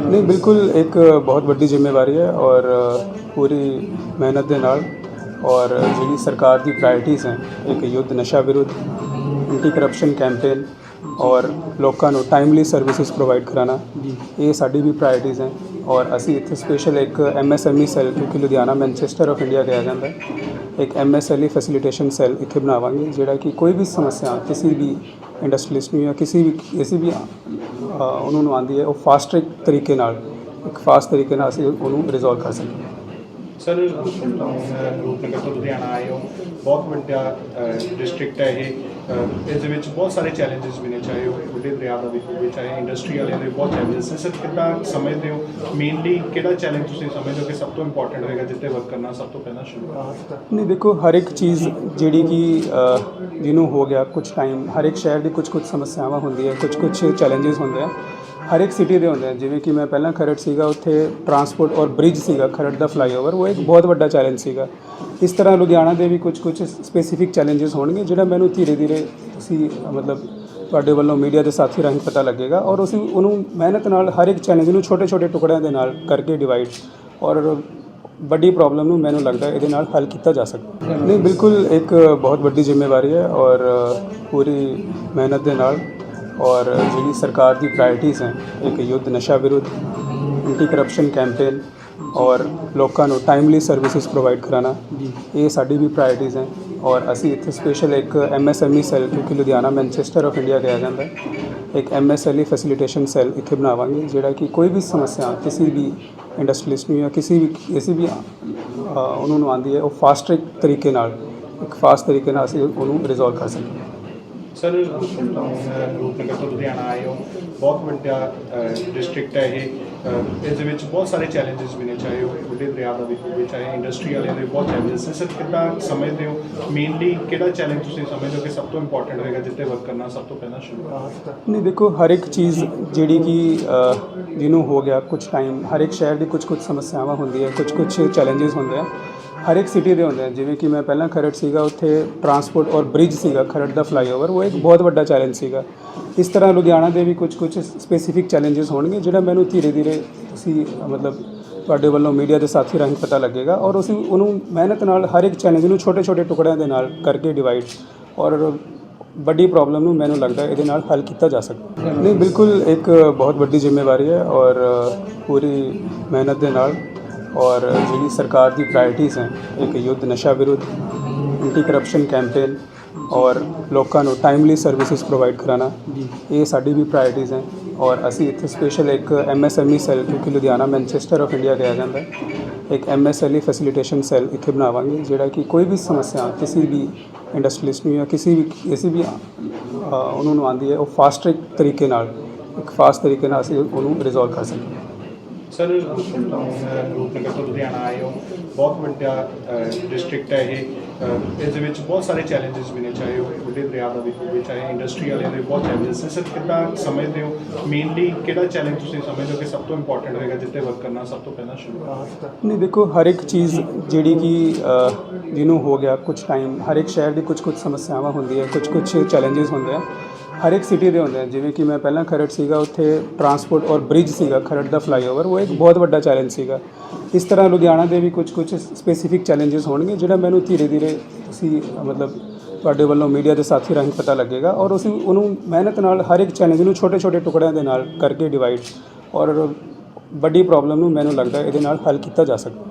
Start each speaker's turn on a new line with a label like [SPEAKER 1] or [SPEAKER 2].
[SPEAKER 1] ਨਹੀਂ, ਬਿਲਕੁਲ ਇੱਕ ਬਹੁਤ ਵੱਡੀ ਜ਼ਿੰਮੇਵਾਰੀ ਹੈ ਔਰ ਪੂਰੀ ਮਿਹਨਤ ਦੇ ਨਾਲ ਔਰ ਜਿਹੜੀ ਸਰਕਾਰ ਦੀ ਪ੍ਰਾਇੋਰਟੀਜ਼ ਹੈ, ਇੱਕ ਯੁੱਧ ਨਸ਼ਾ ਵਿਰੁੱਧ ਐਂਟੀ ਕਰਪਸ਼ਨ ਕੈਂਪੇਨ ਔਰ ਲੋਕਾਂ ਨੂੰ ਟਾਈਮਲੀ ਸਰਵਿਸਿਜ਼ ਪ੍ਰੋਵਾਈਡ ਕਰਾਉਣਾ ਇਹ ਸਾਡੀ ਵੀ ਪ੍ਰਾਇੋਰਟੀਜ਼ ਹੈ ਔਰ ਅਸੀਂ ਇੱਥੇ ਸਪੈਸ਼ਲ ਇੱਕ ਐਮਐਸਐਮਈ ਸੈੱਲ ਕਿਉਂਕਿ ਲੁਧਿਆਣਾ ਮੈਨਚੈਸਟਰ ਆਫ ਇੰਡੀਆ ਕਿਹਾ ਜਾਂਦਾ ਇੱਕ ਐਮਐਸਐਲਈ ਫੈਸਿਲਿਟੇਸ਼ਨ ਸੈੱਲ ਇੱਥੇ ਬਣਾਵਾਂਗੇ ਜਿਹੜਾ ਕਿ ਕੋਈ ਵੀ ਸਮੱਸਿਆ ਕਿਸੇ ਵੀ ਇੰਡਸਟਰੀਲਿਸਟ ਨੂੰ ਜਾਂ ਕਿਸੇ ਵੀ ਕਿਸੇ ਵੀ ਅ, ਉਹਨੂੰ ਨੂੰ ਆਉਂਦੀ ਹੈ ਉਹ ਫਾਸਟ ਤਰੀਕੇ ਨਾਲ ਇੱਕ ਫਾਸਟ ਤਰੀਕੇ ਨਾਲ ਅਸੀਂ ਉਹਨੂੰ ਰਿਜ਼ੋਲਵ ਕਰ ਸਕੀਏ
[SPEAKER 2] ਸਰ ਰੂਪਨਗਰ ਤੋਂ ਲੁਧਿਆਣਾ ਆਏ ਹੋ। ਬਹੁਤ ਵੱਡਾ ਡਿਸਟ੍ਰਿਕਟ ਹੈ ਇਹ। ਇਸ ਦੇ ਵਿੱਚ ਬਹੁਤ ਸਾਰੇ ਚੈਲੰਜਸ ਵੀ ਨੇ, ਚਾਹੇ ਉਹ ਬੁੱਢੇ ਦਰਿਆ ਦਾ ਵੀ ਹੋਵੇ, ਚਾਹੇ ਇੰਡਸਟਰੀ ਵਾਲਿਆਂ ਦੇ ਬਹੁਤ ਚੈਲੰਜਸ ਨੇ। ਸਰ, ਕਿੱਦਾਂ ਸਮਝਦੇ ਹੋ? ਮੇਨਲੀ ਕਿਹੜਾ ਚੈਲੰਜ ਤੁਸੀਂ ਸਮਝਦੇ ਹੋ ਕਿ ਸਭ ਤੋਂ ਇੰਪੋਰਟੈਂਟ ਹੋਏਗਾ ਜਿੱਤੇ ਵਰਕ ਕਰਨਾ, ਸਭ ਤੋਂ ਪਹਿਲਾਂ ਸ਼ੁਰੂ
[SPEAKER 1] ਨਹੀਂ, ਦੇਖੋ, ਹਰ ਇੱਕ ਚੀਜ਼ ਜਿਹੜੀ ਕਿ ਜਿਹਨੂੰ ਹੋ ਗਿਆ ਕੁਝ ਟਾਈਮ ਹਰ ਇੱਕ ਸ਼ਹਿਰ ਦੀ ਕੁਝ ਕੁਝ ਸਮੱਸਿਆਵਾਂ ਹੁੰਦੀਆਂ ਕੁਝ ਕੁਝ ਚੈਲੰਜਸ ਹੁੰਦੇ ਆ। ਹਰ ਇੱਕ ਸਿਟੀ ਦੇ ਹੁੰਦੇ ਆ, ਜਿਵੇਂ ਕਿ ਮੈਂ ਪਹਿਲਾਂ ਖਰੜ ਸੀਗਾ, ਉੱਥੇ ਟਰਾਂਸਪੋਰਟ ਔਰ ਬ੍ਰਿਜ ਸੀਗਾ, ਖਰੜ ਦਾ ਫਲਾਈਓਵਰ ਉਹ ਇੱਕ ਬਹੁਤ ਵੱਡਾ ਚੈਲੰਜ ਸੀਗਾ। ਇਸ ਤਰ੍ਹਾਂ ਲੁਧਿਆਣਾ ਦੇ ਵੀ ਕੁਝ ਕੁਝ ਸਪੈਸੀਫਿਕ ਚੈਲੰਜਸ ਹੋਣਗੇ, ਜਿਹੜਾ ਮੈਨੂੰ ਧੀਰੇ ਧੀਰੇ ਤੁਸੀਂ, ਮਤਲਬ ਤੁਹਾਡੇ ਵੱਲੋਂ ਮੀਡੀਆ ਦੇ ਸਾਥੀ ਰਾਹੀਂ ਪਤਾ ਲੱਗੇਗਾ ਔਰ ਅਸੀਂ ਉਹਨੂੰ ਮਿਹਨਤ ਨਾਲ ਹਰ ਇੱਕ ਚੈਲੰਜ ਨੂੰ ਛੋਟੇ ਛੋਟੇ ਟੁਕੜਿਆਂ ਦੇ ਨਾਲ ਕਰਕੇ ਡਿਵਾਈਡ ਔਰ ਵੱਡੀ ਪ੍ਰੋਬਲਮ ਨੂੰ ਮੈਨੂੰ ਲੱਗਦਾ ਇਹਦੇ ਨਾਲ ਹੱਲ ਕੀਤਾ ਜਾ ਸਕਦਾ। ਨਹੀਂ, ਬਿਲਕੁਲ ਇੱਕ ਬਹੁਤ ਵੱਡੀ ਜ਼ਿੰਮੇਵਾਰੀ ਹੈ ਔਰ ਪੂਰੀ ਮਿਹਨਤ ਦੇ ਨਾਲ ਔਰ ਜਿਹੜੀ ਸਰਕਾਰ ਦੀ ਪ੍ਰਾਇੋਰਟੀਜ਼ ਹੈ ਇੱਕ ਯੁੱਧ ਨਸ਼ਾ ਵਿਰੁੱਧ ਐਂਟੀ ਕਰਪਸ਼ਨ ਕੈਂਪੇਨ ਔਰ ਲੋਕਾਂ ਨੂੰ ਟਾਈਮਲੀ ਸਰਵਿਸਿਜ਼ ਪ੍ਰੋਵਾਈਡ ਕਰਾਉਣਾ ਇਹ ਸਾਡੀ ਵੀ ਪ੍ਰਾਇੋਰਟੀਜ਼ ਹੈ। ਔਰ ਅਸੀਂ ਇੱਥੇ ਸਪੈਸ਼ਲ ਇੱਕ ਐਮਐਸਐਮਈ ਸੈੱਲ ਕਿਉਂਕਿ ਲੁਧਿਆਣਾ ਮੈਨਚੈਸਟਰ ਆਫ ਇੰਡੀਆ ਕਿਹਾ ਜਾਂਦਾ ਹੈ ਇੱਕ ਐਮਐਸਐਲਈ ਫੈਸਿਲਿਟੇਸ਼ਨ ਸੈੱਲ ਇੱਥੇ ਬਣਾਵਾਂਗੇ ਜਿਹੜਾ ਕਿ ਕੋਈ ਵੀ ਸਮੱਸਿਆ ਕਿਸੇ ਵੀ ਇੰਡਸਟਰੀਲਿਸਟ ਨੂੰ ਜਾਂ ਕਿਸੇ ਵੀ ਕਿਸੇ ਵੀ ਅ, ਉਹਨੂੰ ਨੂੰ ਆਉਂਦੀ ਹੈ ਉਹ ਫਾਸਟ ਤਰੀਕੇ ਨਾਲ ਇੱਕ ਫਾਸਟ ਤਰੀਕੇ ਨਾਲ ਅਸੀਂ ਉਹਨੂੰ ਰਿਜ਼ੋਲਵ ਕਰ ਸਕੀਏ।
[SPEAKER 2] ਸਰ, ਰੂਪਨਗਰ ਤੋਂ ਲੁਧਿਆਣਾ ਆਏ ਹੋ ਬਹੁਤ ਵੱਡਾ ਡਿਸਟ੍ਰਿਕਟ ਹੈ ਇਹ। ਇਸ ਦੇ ਵਿੱਚ ਬਹੁਤ ਸਾਰੇ ਚੈਲੰਜਸ ਵੀ ਨੇ, ਚਾਹੇ ਉਹ ਬੁੱਢੇ ਦਰਿਆ ਦਾ ਵੀ ਹੋਵੇ, ਚਾਹੇ ਇੰਡਸਟਰੀ ਵਾਲਿਆਂ ਦੇ ਬਹੁਤ ਚੈਲੰਜਸ ਨੇ। ਸਰ, ਕਿੱਦਾਂ ਸਮਝਦੇ ਹੋ? ਮੇਨਲੀ ਕਿਹੜਾ ਚੈਲੰਜ ਤੁਸੀਂ ਸਮਝਦੇ ਹੋ ਕਿ ਸਭ ਤੋਂ ਇੰਪੋਰਟੈਂਟ ਹੋਏਗਾ ਜਿੱਤੇ ਵਰਕ ਕਰਨਾ, ਸਭ ਤੋਂ ਪਹਿਲਾਂ ਸ਼ੁਰੂ
[SPEAKER 1] ਨਹੀਂ, ਦੇਖੋ, ਹਰ ਇੱਕ ਚੀਜ਼ ਜਿਹੜੀ ਕਿ ਜਿਹਨੂੰ ਹੋ ਗਿਆ ਕੁਝ ਟਾਈਮ ਹਰ ਇੱਕ ਸ਼ਹਿਰ ਦੀ ਕੁਝ ਕੁਝ ਸਮੱਸਿਆਵਾਂ ਹੁੰਦੀਆਂ ਕੁਝ ਕੁਝ ਚੈਲੰਜਸ ਹੁੰਦੇ ਆ। ਹਰ ਇੱਕ ਸਿਟੀ ਦੇ ਹੁੰਦੇ ਆ। ਜਿਵੇਂ ਕਿ ਮੈਂ ਪਹਿਲਾਂ ਖਰੜ ਸੀਗਾ, ਉੱਥੇ ਟਰਾਂਸਪੋਰਟ ਔਰ ਬ੍ਰਿਜ ਸੀਗਾ, ਖਰੜ ਦਾ ਫਲਾਈਓਵਰ ਉਹ ਇੱਕ ਬਹੁਤ ਵੱਡਾ ਚੈਲੰਜ ਸੀਗਾ। ਇਸ ਤਰ੍ਹਾਂ ਲੁਧਿਆਣਾ ਦੇ ਵੀ ਕੁਝ ਕੁਝ ਸਪੈਸੀਫਿਕ ਚੈਲੰਜਸ ਹੋਣਗੇ, ਜਿਹੜਾ ਮੈਨੂੰ ਧੀਰੇ ਧੀਰੇ ਤੁਸੀਂ, ਮਤਲਬ ਤੁਹਾਡੇ ਵੱਲੋਂ ਮੀਡੀਆ ਦੇ ਸਾਥੀ ਰਾਹੀਂ ਪਤਾ ਲੱਗੇਗਾ। ਔਰ ਅਸੀਂ ਉਹਨੂੰ ਮਿਹਨਤ ਨਾਲ ਹਰ ਇੱਕ ਚੈਲੰਜ ਨੂੰ ਛੋਟੇ ਛੋਟੇ ਟੁਕੜਿਆਂ ਦੇ ਨਾਲ ਕਰਕੇ ਡਿਵਾਈਡ ਔਰ ਵੱਡੀ ਪ੍ਰੋਬਲਮ ਨੂੰ ਮੈਨੂੰ ਲੱਗਦਾ ਇਹਦੇ ਨਾਲ ਹੱਲ ਕੀਤਾ ਜਾ ਸਕਦਾ। ਨਹੀਂ, ਬਿਲਕੁਲ ਇੱਕ ਬਹੁਤ ਵੱਡੀ ਜ਼ਿੰਮੇਵਾਰੀ ਹੈ ਔਰ ਪੂਰੀ ਮਿਹਨਤ ਦੇ ਨਾਲ ਔਰ ਜਿਹੜੀ ਸਰਕਾਰ ਦੀ ਪ੍ਰਾਇੋਰਟੀਜ਼ ਹੈ ਇੱਕ ਯੁੱਧ ਨਸ਼ਾ ਵਿਰੁੱਧ ਐਂਟੀ ਕਰਪਸ਼ਨ ਕੈਂਪੇਨ ਔਰ ਲੋਕਾਂ ਨੂੰ ਟਾਈਮਲੀ ਸਰਵਿਸਿਜ਼ ਪ੍ਰੋਵਾਈਡ ਕਰਾਉਣਾ ਇਹ ਸਾਡੀ ਵੀ ਪ੍ਰਾਇੋਰਟੀਜ਼ ਹੈ। ਔਰ ਅਸੀਂ ਇੱਥੇ ਸਪੈਸ਼ਲ ਇੱਕ ਐਮਐਸਐਮਈ ਸੈੱਲ ਕਿਉਂਕਿ ਲੁਧਿਆਣਾ ਮੈਨਚੈਸਟਰ ਆਫ ਇੰਡੀਆ ਕਿਹਾ ਜਾਂਦਾ ਹੈ। ਇੱਕ ਐਮਐਸਐਲਈ ਫੈਸਿਲਿਟੇਸ਼ਨ ਸੈੱਲ ਇੱਥੇ ਬਣਾਵਾਂਗੇ ਜਿਹੜਾ ਕਿ ਕੋਈ ਵੀ ਸਮੱਸਿਆ ਕਿਸੇ ਵੀ ਇੰਡਸਟਰੀਲਿਸਟ ਨੂੰ ਜਾਂ ਕਿਸੇ ਵੀ ਕਿਸੇ ਵੀ ਅ, ਉਹਨੂੰ ਨੂੰ ਆਉਂਦੀ ਹੈ ਉਹ ਫਾਸਟ ਤਰੀਕੇ ਨਾਲ ਇੱਕ ਫਾਸਟ ਤਰੀਕੇ ਨਾਲ ਅਸੀਂ ਉਹਨੂੰ ਰਿਜ਼ੋਲਵ ਕਰ ਸਕੀਏ।
[SPEAKER 2] ਸਰ, ਰੂਪਨਗਰ ਤੋਂ ਲੁਧਿਆਣਾ ਆਏ ਹੋ। ਬਹੁਤ ਵੱਡਾ ਡਿਸਟ੍ਰਿਕਟ ਹੈ ਇਹ। ਇਸ ਦੇ ਵਿੱਚ ਬਹੁਤ ਸਾਰੇ ਚੈਲੰਜਸ ਵੀ ਨੇ, ਚਾਹੇ ਉਹ ਬੁੱਢੇ ਦਰਿਆ ਦਾ ਵੀ ਹੋਵੇ, ਚਾਹੇ ਇੰਡਸਟਰੀ ਵਾਲਿਆਂ ਦੇ ਬਹੁਤ ਚੈਲੰਜਸ ਨੇ। ਸਰ, ਕਿੱਦਾਂ ਸਮਝਦੇ ਹੋ? ਮੇਨਲੀ ਕਿਹੜਾ ਚੈਲੰਜ ਤੁਸੀਂ ਸਮਝਦੇ ਹੋ ਕਿ ਸਭ ਤੋਂ ਇੰਪੋਰਟੈਂਟ ਹੋਏਗਾ ਜਿੱਤੇ ਵਰਕ ਕਰਨਾ, ਸਭ ਤੋਂ ਪਹਿਲਾਂ ਸ਼ੁਰੂ
[SPEAKER 1] ਨਹੀਂ, ਦੇਖੋ, ਹਰ ਇੱਕ ਚੀਜ਼ ਜਿਹੜੀ ਕਿ ਜਿਹਨੂੰ ਹੋ ਗਿਆ ਕੁਝ ਟਾਈਮ ਹਰ ਇੱਕ ਸ਼ਹਿਰ ਦੀ ਕੁਝ ਕੁਝ ਸਮੱਸਿਆਵਾਂ ਹੁੰਦੀਆਂ ਕੁਝ ਕੁਝ ਚੈਲੰਜਸ ਹੁੰਦੇ ਆ। ਹਰ ਇੱਕ ਸਿਟੀ ਦੇ ਹੁੰਦੇ ਆ। ਜਿਵੇਂ ਕਿ ਮੈਂ ਪਹਿਲਾਂ ਖਰੜ ਸੀਗਾ, ਉੱਥੇ ਟਰਾਂਸਪੋਰਟ ਔਰ ਬ੍ਰਿਜ ਸੀਗਾ, ਖਰੜ ਦਾ ਫਲਾਈਓਵਰ ਉਹ ਇੱਕ ਬਹੁਤ ਵੱਡਾ ਚੈਲੰਜ ਸੀਗਾ। ਇਸ ਤਰ੍ਹਾਂ ਲੁਧਿਆਣਾ ਦੇ ਵੀ ਕੁਝ ਕੁਝ ਸਪੈਸੀਫਿਕ ਚੈਲੰਜਸ ਹੋਣਗੇ, ਜਿਹੜਾ ਮੈਨੂੰ ਧੀਰੇ ਧੀਰੇ ਤੁਸੀਂ, ਮਤਲਬ ਤੁਹਾਡੇ ਵੱਲੋਂ ਮੀਡੀਆ ਦੇ ਸਾਥੀ ਰਾਹੀਂ ਪਤਾ ਲੱਗੇਗਾ। ਔਰ ਉਸ ਉਹਨੂੰ ਮਿਹਨਤ ਨਾਲ ਹਰ ਇੱਕ ਚੈਲੰਜ ਨੂੰ ਛੋਟੇ ਛੋਟੇ ਟੁਕੜਿਆਂ ਦੇ ਨਾਲ ਕਰਕੇ ਡਿਵਾਈਡ ਔਰ ਵੱਡੀ ਪ੍ਰੋਬਲਮ ਨੂੰ ਮੈਨੂੰ ਲੱਗਦਾ ਇਹਦੇ ਨਾਲ ਹੱਲ ਕੀਤਾ ਜਾ ਸਕਦਾ।